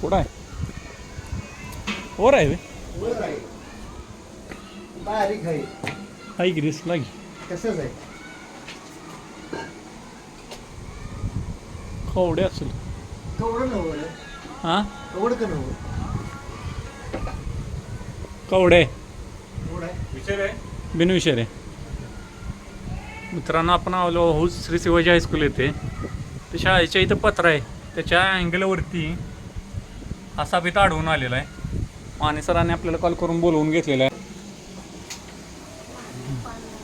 कुठं आहे वर आहे बे. वर बारीक आहे आहे की रिस्क लागी आहे कवडे असेल कवडं नव्हतं हां कवड का नव्हतं कवडे कवड आहे बिनविषय रे मित्रांनो आपण आलो हो श्री शिवाजी हायस्कूल येते ते शाळेच्या इथं पत्र आहे त्याच्या अँगलवरती असा बित आढळून आलेला आहे. माने सरांनी आपल्याला कॉल करून बोलवून घेतलेला आहे.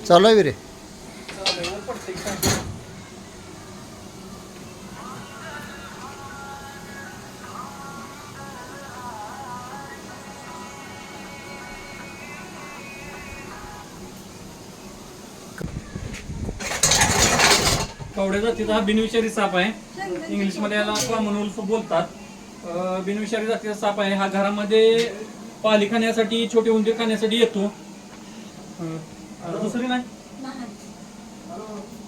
चालू आहे रे कवड्या जातीचा हा बिनविषारी साप आहे. इंग्लिशमध्ये याला कॉमन बोलतात. बिनविषारी जातीचा साप आहे. हा घरामध्ये पाली खाण्यासाठी छोटे उंदीर खाण्यासाठी येतो. अं, आता दुसरी नाही?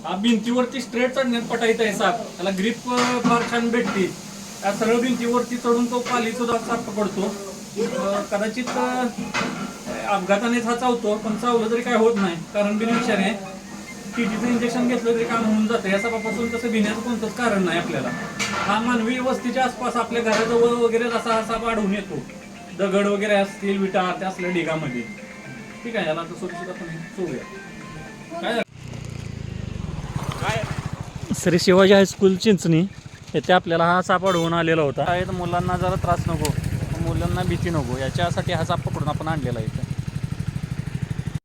हा भिंतीवरती स्ट्रेट चढण्यात पटायचा आहे साप. त्याला ग्रीप फार छान भेटते त्या सरळ भिंतीवरती चढून तो पाली सुद्धा साप पकडतो. अं, कदाचित अं, अपघातानेच हा चावतो पण चावलं तरी काय होत नाही कारण बिनविषारी आहे. टीटीचं इंजेक्शन घेतलं तरी काम होऊन जातं. या सापापासून तसं भिण्याचं कोणतंच कारण नाही आपल्याला. हा मानवी वस्तीच्या आसपास आपल्या घराजवळ वगैरे असा हा साप आढळून येतो. दगड वगैरे असतील विटा त्या असल्या ढिगामध्ये. ठीक आहे याला आता सुरक्षित आपण सोडूया. काय श्री शिवाजी हायस्कूल चिंचणी येथे आपल्याला हा साप आढळून आलेला होता. मुलांना जरा त्रास नको मुलांना भीती नको. याच्यासाठी हा साप पकडून आपण आणलेला आहे इथे.